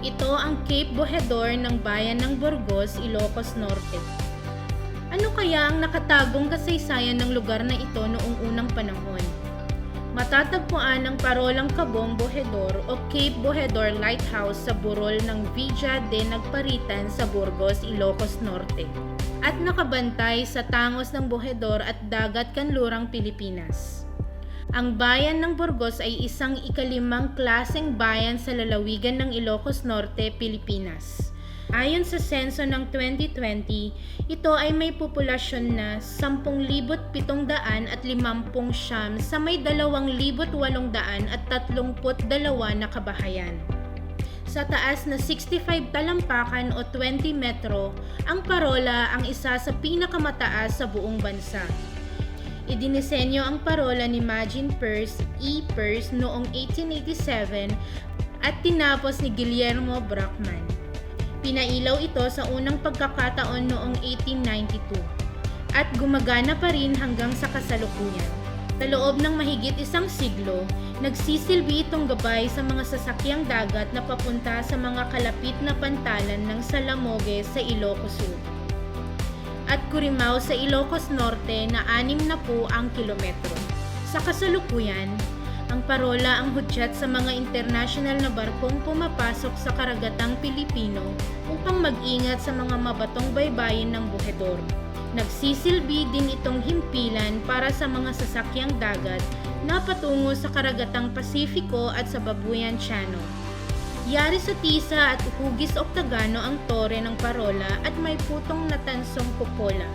Ito ang Cape Bojador ng bayan ng Burgos, Ilocos Norte. Ano kaya ang nakatagong kasaysayan ng lugar na ito noong unang panahon? Matatagpuan ang parolang Kabong Bojador o Cape Bojador Lighthouse sa burol ng Villa de Nagparitan sa Burgos, Ilocos Norte at nakabantay sa tangos ng Bojador at dagat kanlurang Pilipinas. Ang bayan ng Burgos ay isang ikalimang klaseng bayan sa lalawigan ng Ilocos Norte, Pilipinas. Ayon sa senso ng 2020, ito ay may populasyon na 10,750 sa may 2,800 at 32 na kabahayan. Sa taas na 65 talampakan o 20 metro, ang parola ang isa sa pinakamataas sa buong bansa. Idinisenyo ang parola ni Magin Peirce, E. Peirce noong 1887 at tinapos ni Guillermo Brockman. Pinailaw ito sa unang pagkakataon noong 1892 at gumagana pa rin hanggang sa kasalukuyan. Sa loob ng mahigit isang siglo, nagsisilbi itong gabay sa mga sasakyang dagat na papunta sa mga kalapit na pantalan ng Salamogue sa Ilocos Sur at Curimao sa Ilocos Norte na anim na po ang kilometro. Sa kasalukuyan, ang parola ang hudyat sa mga international na barkong pumapasok sa karagatang Pilipino upang mag-ingat sa mga mabatong baybayin ng buhedor. Nagsisilbi din itong himpilan para sa mga sasakyang dagat na patungo sa karagatang Pasifiko at sa Babuyan Channel. Yari sa tisa at hugis oktagano ang tore ng parola at may putong natansong kupola.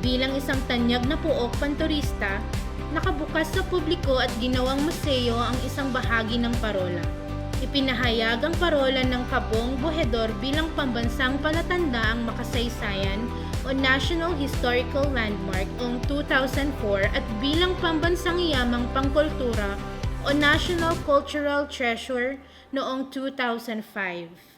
Bilang isang tanyag na puok panturista, nakabukas sa publiko at ginawang museo ang isang bahagi ng parola. Ipinahayag ang parola ng Kabong Bohedor bilang pambansang palatandaang makasaysayan o National Historical Landmark noong 2004 at bilang pambansang yamang pangkultura o National Cultural Treasure noong 2005.